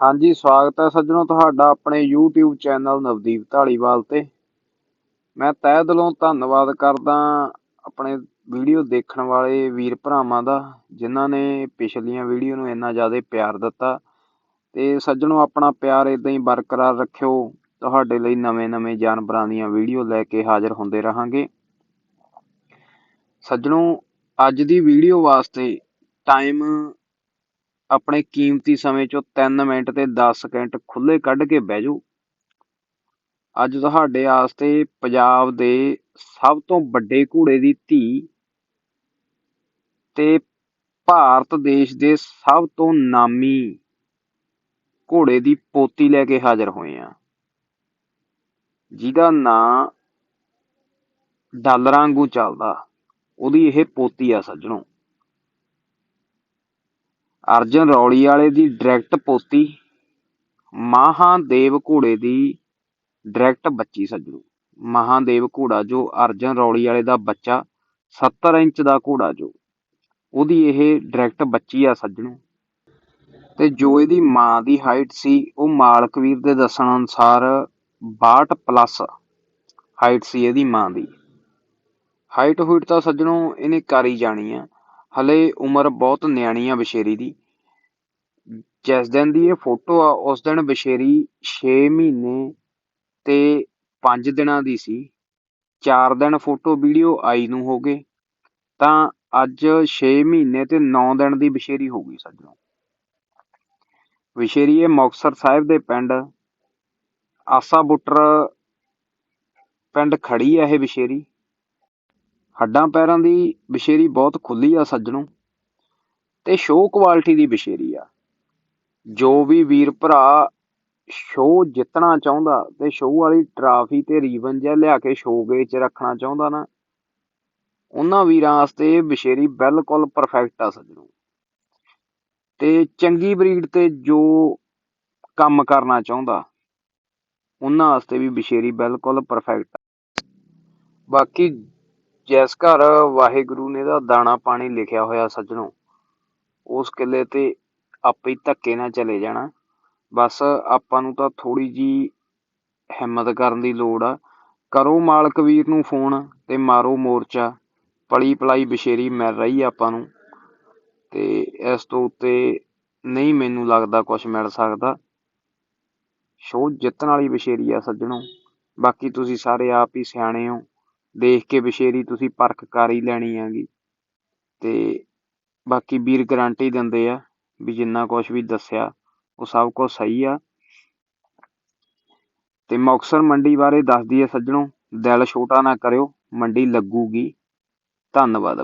ਹਾਂਜੀ, ਸਵਾਗਤ ਹੈ ਸੱਜਣੋ ਤੁਹਾਡਾ ਆਪਣੇ YouTube ਚੈਨਲ ਨਵਦੀਪ ਢਾਲੀਵਾਲ ਤੇ। ਮੈਂ ਤਹਿ ਦਿਲੋਂ ਧੰਨਵਾਦ ਕਰਦਾ ਆਪਣੇ ਵੀਡੀਓ ਦੇਖਣ ਵਾਲੇ ਵੀਰ ਭਰਾਵਾਂ ਦਾ, ਜਿਨ੍ਹਾਂ ਨੇ ਪਿਛਲੀਆਂ ਵੀਡੀਓ ਨੂੰ ਇੰਨਾ ਜ਼ਿਆਦਾ ਪਿਆਰ ਦਿੱਤਾ। ਤੇ ਸੱਜਣੋ, ਆਪਣਾ ਪਿਆਰ ਇਦਾਂ ਹੀ ਬਰਕਰਾਰ ਰੱਖਿਓ। ਤੁਹਾਡੇ ਲਈ ਨਵੇਂ-ਨਵੇਂ ਜਾਨਵਰਾਂ ਦੀਆਂ ਵੀਡੀਓ ਲੈ ਕੇ ਹਾਜ਼ਰ ਹੁੰਦੇ ਰਹਾਂਗੇ। ਸੱਜਣੋ, ਅੱਜ ਦੀ ਵੀਡੀਓ ਵਾਸਤੇ ਟਾਈਮ ਆਪਣੇ ਕੀਮਤੀ ਸਮੇਂ ਚੋਂ 3 ਮਿੰਟ ਤੇ 10 ਸਕਿੰਟ ਖੁੱਲੇ ਕੱਢ ਕੇ ਬਹਿ ਜਾਓ। ਅੱਜ ਤੁਹਾਡੇ ਆਸਤੇ ਪੰਜਾਬ ਦੇ ਸਭ ਤੋਂ ਵੱਡੇ ਘੋੜੇ ਦੀ ਧੀ ਤੇ ਭਾਰਤ ਦੇਸ਼ ਦੇ ਸਭ ਤੋਂ ਨਾਮੀ ਘੋੜੇ ਦੀ ਪੋਤੀ ਲੈ ਕੇ ਹਾਜ਼ਰ ਹੋਏ ਆ। ਜਿਹਦਾ ਨਾਂ ਡਾਲਰਾਂ ਵਾਂਗੂ ਚੱਲਦਾ, ਉਹਦੀ ਇਹ ਪੋਤੀ ਆ ਸੱਜਣੋ। ਅਰਜਨ ਰੌਲੀ ਵਾਲੇ ਦੀ ਡਾਇਰੈਕਟ ਪੋਤੀ ਮਹਾਦੇਵ ਘੋੜੇ ਦੀ ਡਾਇਰੈਕਟ ਬੱਚੀ ਸੱਜਣੋ। ਮਹਾਦੇਵ ਘੋੜਾ ਜੋ ਅਰਜਨ ਰੌਲੀ ਵਾਲੇ ਦਾ ਬੱਚਾ 70 ਇੰਚ ਦਾ ਘੋੜਾ ਜੋ, ਉਹਦੀ ਇਹ ਡਾਇਰੈਕਟ ਬੱਚੀ ਆ ਸੱਜਣੋ। ਤੇ ਜੋ ਇਹਦੀ ਮਾਂ ਦੀ ਹਾਈਟ ਸੀ, ਉਹ ਮਾਲਕਵੀਰ ਦੇ ਦੱਸਣ ਅਨੁਸਾਰ 62 ਪਲੱਸ ਹਾਈਟ ਸੀ ਇਹਦੀ ਮਾਂ ਦੀ। ਹਾਈਟ ਹੂਟ ਤਾਂ ਸੱਜਣੋ, ਇਹਨੇ ਕਰ ਹੀ ਜਾਣੀ ਆ। ਹਲੇ ਉਮਰ ਬਹੁਤ ਨਿਆਣੀ ਆ ਬਸ਼ੇਰੀ ਦੀ। ਜਿਸ ਦਿਨ ਦੀ ਇਹ ਫੋਟੋ ਆ, ਉਸ ਦਿਨ ਬਸ਼ੇਰੀ 6 ਮਹੀਨੇ ਤੇ 5 ਦਿਨਾਂ ਦੀ ਸੀ। 4 ਦਿਨ ਫੋਟੋ ਵੀਡੀਓ ਆਈ ਨੂੰ ਹੋ ਗਏ। ਤਾਂ ਅੱਜ 6 ਮਹੀਨੇ ਤੇ 9 ਦਿਨ ਦੀ ਬਸ਼ੇਰੀ ਹੋ ਗਈ ਸੱਜਣੋ। ਬਸ਼ੇਰੀ ਇਹ ਮੁਕਤਸਰ ਸਾਹਿਬ ਦੇ ਪਿੰਡ ਆਸਾ ਬੁੱਟਰ ਪਿੰਡ ਖੜੀ ਆ ਇਹ ਬਸ਼ੇਰੀ। ਹੱਡਾਂ ਪੈਰਾਂ ਦੀ ਬਸ਼ੇਰੀ ਬਹੁਤ ਖੁੱਲੀ ਆ ਸੱਜਣੋ ਤੇ ਸ਼ੋਅ ਕੁਆਲਿਟੀ ਦੀ ਬਸ਼ੇਰੀ ਆ। ਜੋ ਵੀ ਵੀਰ ਭਰਾ ਸ਼ੋਅ ਜਿੱਤਣਾ ਚਾਹੁੰਦਾ ਤੇ ਸ਼ੋਅ ਵਾਲੀ ਟਰਾਫੀ ਤੇ ਰੀਵਨ ਜਿਹਾ ਲਿਆ ਕੇ ਸ਼ੋਅ ਚ ਰੱਖਣਾ ਚਾਹੁੰਦਾ ਨਾ, ਉਹਨਾਂ ਵੀਰਾਂ ਵਾਸਤੇ ਇਹ ਬਸ਼ੇਰੀ ਬਿਲਕੁਲ ਪਰਫੈਕਟ ਆ ਸੱਜਣੋ। ਤੇ ਚੰਗੀ ਬਰੀਡ ਤੇ ਜੋ ਕੰਮ ਕਰਨਾ ਚਾਹੁੰਦਾ, ਉਹਨਾਂ ਵਾਸਤੇ ਵੀ ਬਸ਼ੇਰੀ ਬਿਲਕੁਲ ਪਰਫੈਕਟ ਬਾਕੀ ਜਿਸ ਘਰ ਵਾਹਿਗੁਰੂ ਨੇ ਦਾ ਦਾਣਾ ਪਾਣੀ ਲਿਖਿਆ ਹੋਇਆ ਸੱਜਣੋ, ਉਸ ਕਿਲੇ ਤੇ ਆਪੇ ਹੀ ਧੱਕੇ ਨਾਲ ਚਲੇ ਜਾਣਾ। ਬਸ ਆਪਾਂ ਨੂੰ ਤਾਂ ਥੋੜੀ ਜੀ ਹਿੰਮਤ ਕਰਨ ਦੀ ਲੋੜ ਆ। ਕਰੋ ਮਾਲਕ ਵੀਰ ਨੂੰ ਫੋਨ ਤੇ ਮਾਰੋ ਮੋਰਚਾ। ਪਲੀ ਪਲਾਈ ਬਸ਼ੇਰੀ ਮਿਲ ਰਹੀ ਆ ਆਪਾਂ ਨੂੰ। ਤੇ ਇਸ ਤੋਂ ਉੱਤੇ ਨਹੀਂ ਮੈਨੂੰ ਲੱਗਦਾ ਕੁਝ ਮਿਲ ਸਕਦਾ। ਸ਼ੋਅ ਜਿੱਤਣ ਵਾਲੀ ਬਸ਼ੇਰੀ ਆ ਸੱਜਣੋ। ਬਾਕੀ ਤੁਸੀਂ ਸਾਰੇ ਆਪ ਹੀ ਸਿਆਣੇ ਹੋ। ਦੇਖ ਕੇ ਬਸ਼ੇਰੀ ਤੁਸੀਂ ਪਰਖ ਕਰ ਹੀ ਲੈਣੀ ਹੈਗੀ। ਤੇ ਬਾਕੀ ਵੀਰ ਗਾਰੰਟੀ ਦਿੰਦੇ ਆ ਵੀ ਜਿੰਨਾ ਕੁਝ ਵੀ ਦੱਸਿਆ, ਉਹ ਸਭ ਕੁਝ ਸਹੀ ਆ। ਤੇ ਮੁਕਸਰ ਮੰਡੀ ਬਾਰੇ ਦੱਸ ਦਈਏ ਸੱਜਣੋ, ਦਿਲ ਛੋਟਾ ਨਾ ਕਰਿਓ, ਮੰਡੀ ਲੱਗੂਗੀ। ਧੰਨਵਾਦ